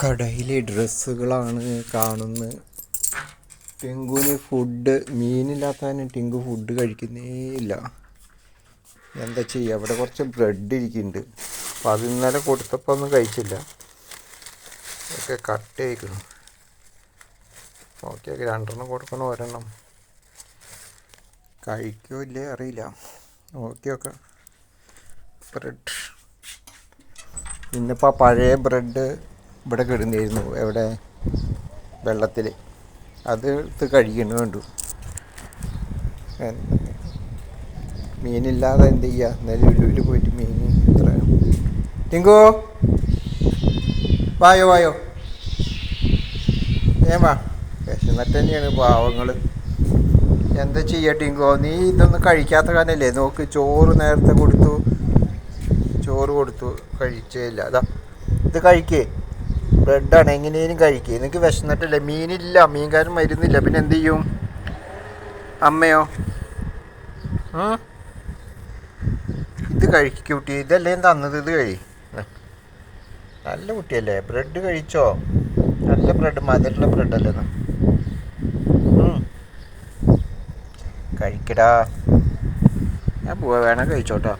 കടയിലെ ഡ്രസ്സുകളാണ് കാണുന്നത് ടിങ്കുവിന് ഫുഡ് മീനില്ലാത്തതിന് ടിങ്കു ഫുഡ് കഴിക്കുന്നേ ഇല്ല. എന്താ ചെയ്യുക അവിടെ കുറച്ച് ബ്രെഡ് ഇരിക്കുന്നുണ്ട്. അപ്പോൾ അത് ഇന്നലെ കൊടുത്തപ്പോൾ ഒന്നും കഴിച്ചില്ല. ഒക്കെ കട്ട് ചെയ്യിക്കണം ഓക്കെ രണ്ടെണ്ണം കൊടുക്കണം ഒരെണ്ണം. കഴിക്കോ ഇല്ലേ അറിയില്ല. ഓക്കെ ഓക്കെ ബ്രെഡ് ഇന്നിപ്പോൾ പഴയ ബ്രെഡ് ഇവിടെ കിടന്നിരുന്നു എവിടെ? വെള്ളത്തിൽ. അത് എടുത്ത് കഴിക്കണ എന്താ മീനില്ലാതെ എന്ത് ചെയ്യുക എന്നാലും ലുലുവിൽ പോയിട്ട് മീൻ ഇത്ര. ടിങ്കോ! വായോ വായോ. ഏ വാ. വിശന്നിട്ട് തന്നെയാണ് പാവങ്ങൾ എന്താ ചെയ്യുക ടിങ്കോ? നീ ഇതൊന്നും കഴിക്കാത്ത കാരണമല്ലേ നോക്ക് ചോറ് നേരത്തെ കൊടുത്തു. ചോറ് കൊടുത്തു കഴിച്ചേ ഇല്ല. അതാ ഇത് കഴിക്കേ. ബ്രെഡാണ്. എങ്ങനെയും കഴിക്കുക നിങ്ങൾക്ക് വിശന്നിട്ടില്ല? മീനില്ല. മീൻകാരൻ മരുന്നില്ല. പിന്നെ എന്ത് ചെയ്യും? അമ്മയോ? ഇത് കഴിക്കും കുട്ടി. ഇതല്ലേ തന്നത്. ഇത് കഴി. നല്ല കുട്ടിയല്ലേ? ബ്രെഡ് കഴിച്ചോ? നല്ല ബ്രെഡ്. മധുരമുള്ള ബ്രെഡല്ലേ. കഴിക്കടാ. ഞാൻ പോവാ. വേണം കഴിച്ചോട്ടോ.